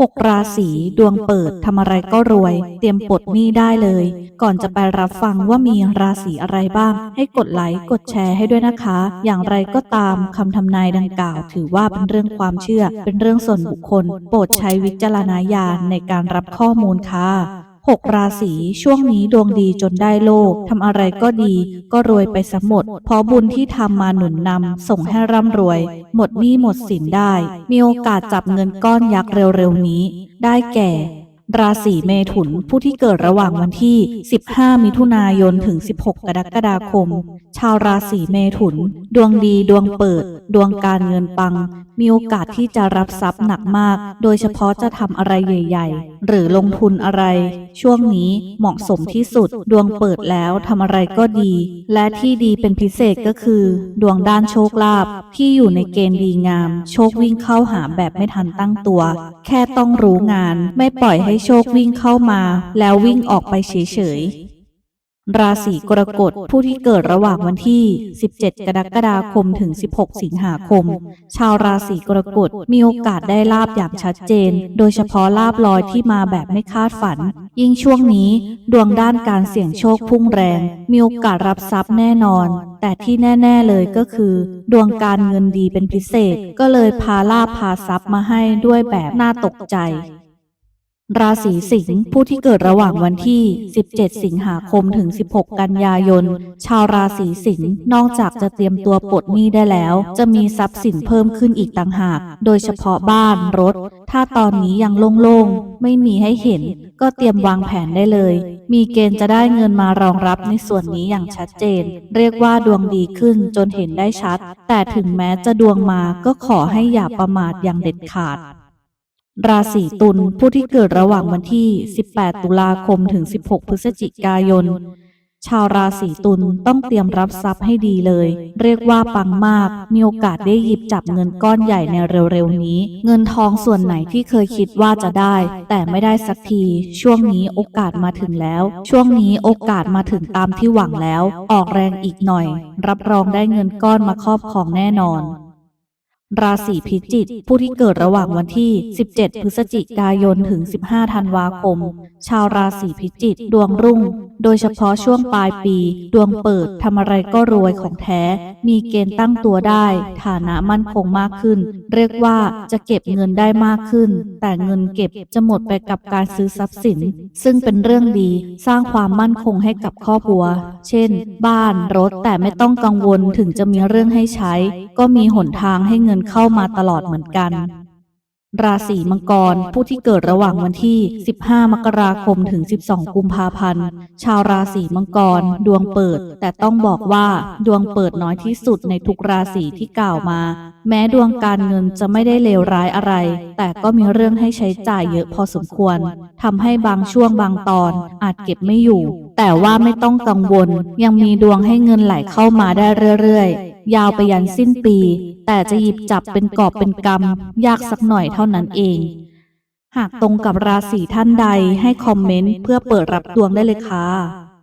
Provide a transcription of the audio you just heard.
หกราศีดวงเปิดทำอะไรก็รวย เตรียมปลดหนี้ได้เลย ก่อนจะไปรับฟังว่ามีราศีอะไรบ้าง ให้กดไลค์กดแชร์ให้ด้วยนะคะ อย่างไรก็ตามคำทำนายดังกล่าว ถือว่าเป็นเรื่องความเชื่อ เป็นเรื่องส่วนบุคคล โปรดใช้วิจารณญาณในการรับข้อมูลค่ะ 6 ราศีช่วงนี้ดวงดีจนได้โลกทำอะไรก็ดี ก็รวยไปสมหมดเพราะบุญที่ทำมาหนุนนำส่งให้ร่ำรวย หมดหนี้หมดสินได้ มีโอกาสจับเงินก้อนยักษ์เร็วๆนี้ ได้แก่ ราศีเมถุนผู้ที่เกิดระหว่างวันที่ 15 มิถุนายนถึง 16 กรกฎาคม ชาวราศีเมถุน ดวงดีดวงเปิด ดวงการเงินปัง มีโอกาสที่จะรับทรัพย์หนักมาก โดยเฉพาะจะทำอะไรใหญ่ ๆ หรือลงทุนอะไร ช่วงนี้เหมาะสมที่สุด ดวงเปิดแล้วทำอะไรก็ดี และที่ดีเป็นพิเศษก็คือ ดวงด้านโชคลาภที่อยู่ในเกณฑ์ดีงาม โชควิ่งเข้าหาแบบไม่ทันตั้งตัว แค่ต้องรู้งานไม่ปล่อยให้โชควิ่งเข้ามาแล้ววิ่งออกไปเฉยๆ ราศีกรกฎผู้ที่เกิดระหว่างวันที่ 17 กรกฎาคมถึง 16 สิงหาคม ชาวราศีกรกฎมีโอกาสได้ลาบอย่างชัดเจน โดยเฉพาะลาบลอยที่มาแบบไม่คาดฝัน ยิ่งช่วงนี้ ดวงด้านการเสี่ยงโชคพุ่งแรง มีโอกาสรับทรัพย์แน่นอนแต่ที่แน่ ๆ เลยก็คือ ดวงการเงินดีเป็นพิเศษ ก็เลยพาลาบพาทรัพย์มาให้ด้วยแบบน่าตกใจ ราศีสิงห์ผู้ที่เกิดระหว่างวันที่ 17 สิงหาคมถึง 16 กันยายน ชาวราศีสิงห์นอกจากจะเตรียมตัวปลดหนี้ได้แล้ว จะมีทรัพย์สินเพิ่มขึ้นอีกต่างหาก โดยเฉพาะบ้านรถ ถ้าตอนนี้ยังโล่งๆ ไม่มีให้เห็น ก็เตรียมวางแผนได้เลย มีเกณฑ์จะได้เงินมารองรับในส่วนนี้อย่างชัดเจน เรียกว่าดวงดีขึ้นจนเห็นได้ชัด แต่ถึงแม้จะดวงมาก็ขอให้อย่าประมาทอย่างเด็ดขาด ราศีตุลผู้ที่เกิดระหว่างวันที่ 18 ตุลาคมถึง 16 พฤศจิกายน ชาวราศีตุลต้องเตรียมรับทรัพย์ให้ดีเลย เรียกว่าปังมาก มีโอกาสได้หยิบจับเงินก้อนใหญ่ในเร็วๆนี้ เงินทองส่วนไหนที่เคยคิดว่าจะได้ แต่ไม่ได้สักที ช่วงนี้โอกาสมาถึงแล้ว ช่วงนี้โอกาสมาถึงตามที่หวังแล้ว ออกแรงอีกหน่อย รับรองได้เงินก้อนมาครอบครองแน่นอน ราศีพิจิกผู้ที่เกิดระหว่างวันที่ 17 พฤศจิกายนถึง 15 ธันวาคม ชาวราศีพิจิกดวงรุ่ง โดยเฉพาะช่วงปลายปี ดวงเปิดทำอะไรก็รวยของแท้ มีเกณฑ์ตั้งตัวได้ ฐานะมั่นคงมากขึ้น เรียกว่าจะเก็บเงินได้มากขึ้น แต่เงินเก็บจะหมดไปกับการซื้อทรัพย์สิน ซึ่งเป็นเรื่องดีสร้างความมั่นคงให้กับครอบครัว เช่น บ้านรถแต่ไม่ต้องกังวลถึงจะมีเรื่องให้ใช้ ก็มีหนทางให้เงินเข้ามาตลอดเหมือนกัน ราศีมังกรผู้ที่เกิดระหว่างวันที่ 15 มกราคมถึง 12 กุมภาพันธ์ ชาวราศีมังกร ดวงเปิด แต่ต้องบอกว่าดวงเปิดน้อยที่สุดในทุกราศีที่กล่าวมา แม้ดวงการเงินจะไม่ได้เลวร้ายอะไร แต่ก็มีเรื่องให้ใช้จ่ายเยอะพอสมควรทำให้บางช่วงบางตอนอาจเก็บไม่อยู่ แต่ว่าไม่ต้องกังวล ยังมีดวงให้เงินไหลเข้ามาได้เรื่อยๆ ยาวไปยันสิ้นปี แต่จะหยิบจับเป็นกอบเป็นกำยากสักหน่อยเท่านั้นเอง หากตรงกับราศีท่านใดให้คอมเมนต์เพื่อเปิดรับดวงได้เลยค่ะ